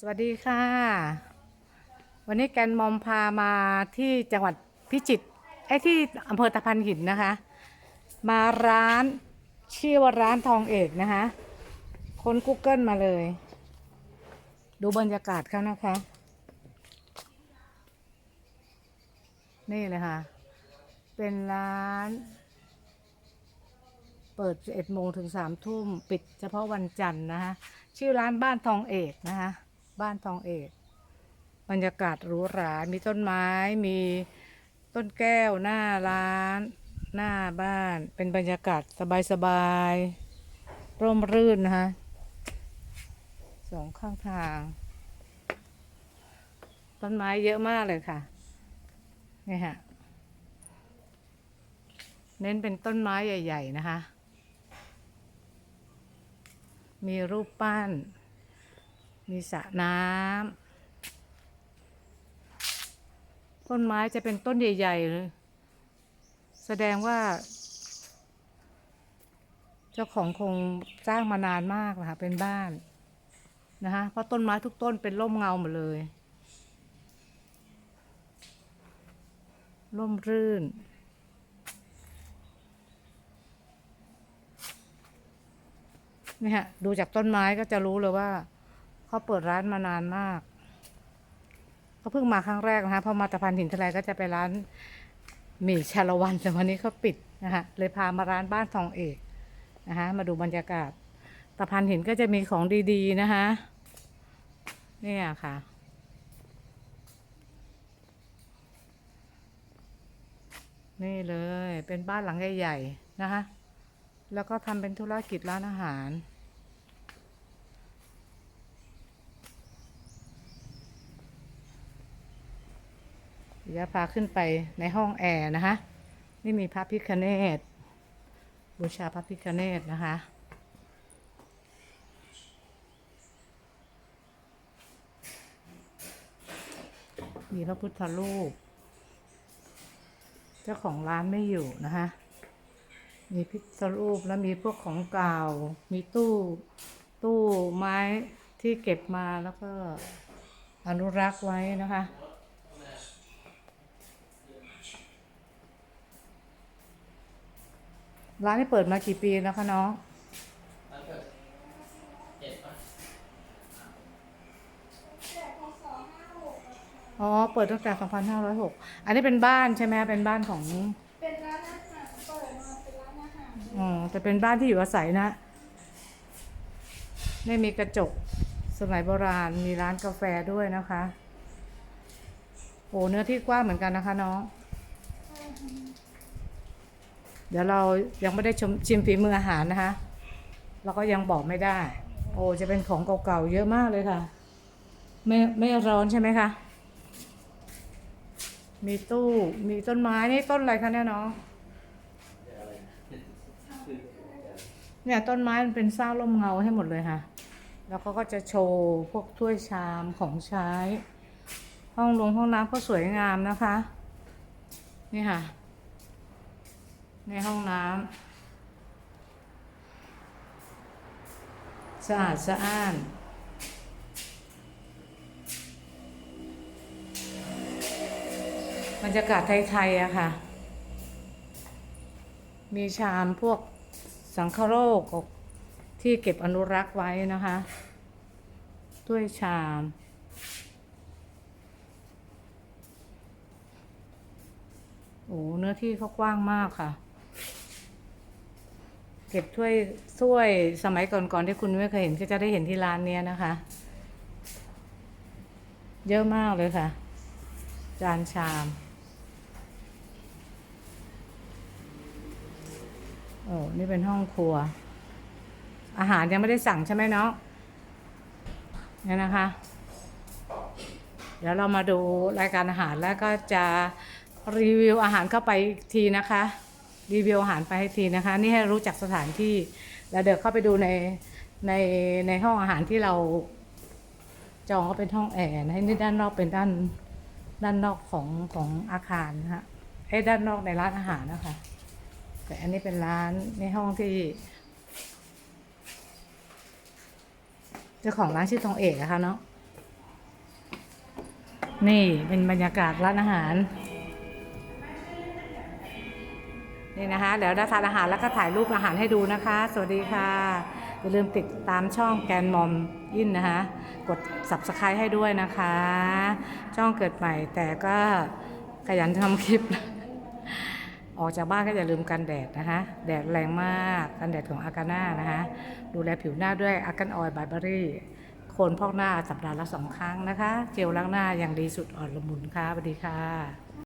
สวัสดีค่ะ วันนี้แกนมอมพามาที่จังหวัดพิจิตรไอ้ที่อำเภอตะพันหินนะคะ มาร้านชื่อว่าร้านทองเอกนะคะค้น Google มาเลย ดูบรรยากาศเขานะคะ นี่เลยค่ะ เป็นร้าน เปิด11โมงถึง3ทุ่ม ปิดเฉพาะวันจันทร์นะคะ ชื่อร้านบ้านทองเอกนะคะ บ้านทองเอก บรรยากาศหรูหรา มีต้นไม้ มีต้นแก้วหน้าร้าน หน้าบ้าน เป็นบรรยากาศสบายๆ ร่มรื่นนะคะสองข้างทาง ต้นไม้เยอะมากเลยค่ะ นี่ค่ะเน้นเป็นต้นไม้ใหญ่ ๆ นะคะ มีรูปปั้น มีสระน้ำต้นไม้จะเป็นต้นใหญ่ๆเลย แสดงว่า เจ้าของคงสร้างมานานมากนะคะเป็นบ้านนะคะเพราะต้นไม้ทุกต้นเป็นร่มเงาหมดเลยร่มรื่นนี่ฮะดูจากต้นไม้ก็จะรู้เลยว่า เขาเปิดร้านมานานมาก เขาเพิ่งมาครั้งแรกนะคะพอมาตะพานหินทะเลก็จะไปร้านหมี่ชาละวันแต่วันนี้เขาปิดนะคะเลยพามาร้านบ้านทองเอกนะคะมาดูบรรยากาศตะพานหินก็จะมีของดีๆนะคะเนี่ยค่ะนี่เลยเป็นบ้านหลังใหญ่ๆนะคะ แล้วก็ทำเป็นธุรกิจร้านอาหาร เดี๋ยวพาขึ้นไปในห้องแอร์นะคะ นี่มีพระพิคเนตบูชาพระพิคเนตนะคะมีพระพุทธรูป เจ้าของร้านไม่อยู่นะคะ มีพิษรูปแล้วมีพวกของเก่า มีตู้ ตู้ไม้ที่เก็บมาแล้วก็อนุรักษ์ไว้นะคะ ร้านนี้เปิดมากี่ปีแล้วคะน้องอ๋อ เปิดตั้งแต่ 2506 อันนี้เป็นบ้านใช่ไหมเป็นบ้านของ เป็นร้านอาหาร เปิดมาเป็นร้านอาหาร อ๋อ แต่เป็นบ้านที่อยู่อาศัยนะไม่มีกระจก สมัยโบราณ มีร้านกาแฟด้วยนะคะ โอ้เนื้อที่กว้างเหมือนกันนะคะน้อง เดี๋ยวเรายังไม่ได้ชมชิมฝีมืออาหารนะคะ เราก็ยังบอกไม่ได้ โอ้จะเป็นของเก่าๆเยอะมากเลยค่ะ ไม่ไม่ร้อนใช่ไหมคะมีตู้มีต้นไม้นี่ต้นอะไรคะเนี่ยน้องเนี่ยต้นไม้มันเป็นสร้างร่มเงาให้หมดเลยค่ะ แล้วเขาก็จะโชว์พวกถ้วยชามของใช้ ห้องลงห้องน้ำก็สวยงามนะคะ นี่ค่ะ ในห้องน้ำสะอาดสะอ้านบรรยากาศไทยๆอะค่ะ มีชามพวกสังคโรคที่เก็บอนุรักษ์ไว้นะคะด้วยชาม โอ้เนื้อที่เขากว้างมากค่ะ เก็บถ้วยถ้วยสมัยก่อนๆที่คุณไม่เคยเห็นก็จะได้เห็นที่ร้านเนี้ยนะคะ เยอะมากเลยค่ะ จานชามโอ้นี่เป็นห้องครัว อาหารยังไม่ได้สั่งใช่ไหมเนาะเนี่ยนะคะ เดี๋ยวเรามาดูรายการอาหารแล้วก็จะรีวิวอาหารเข้าไปอีกทีนะคะ รีวิวอาหารไปให้ทีนะคะ นี่ให้รู้จักสถานที่ แล้วเดี๋ยวเข้าไปดูในในในห้องอาหารที่เรา จองก็เป็นห้องแอร์นะนี่ด้านนอกเป็นด้านด้านนอกของของอาคารนะคะไอ้ด้านนอกในร้านอาหารนะคะ แต่อันนี้เป็นร้านในห้องที่เจ้าของร้านชื่อทองเอกนะคะเนาะนี่เป็นบรรยากาศร้านอาหาร นี่นะคะ เดี๋ยวได้ทานอาหารแล้วก็ถ่ายรูปอาหารให้ดูนะคะ สวัสดีค่ะ อย่าลืมติดตามช่องแกนมอมยินนะคะ กด subscribe ให้ด้วยนะคะ ช่องเกิดใหม่แต่ก็ขยันทำคลิป ออกจากบ้านก็อย่าลืมกันแดดนะคะ แดดแรงมากกันแดดของอากาน่านะคะ ดูแลผิวหน้าด้วยอากันออยบายบารี่โคนพอกหน้าสัปดาห์ละสองครั้งนะคะ เจลล้างหน้าอย่างดีสุดอ่อนละมุนค่ะสวัสดีค่ะ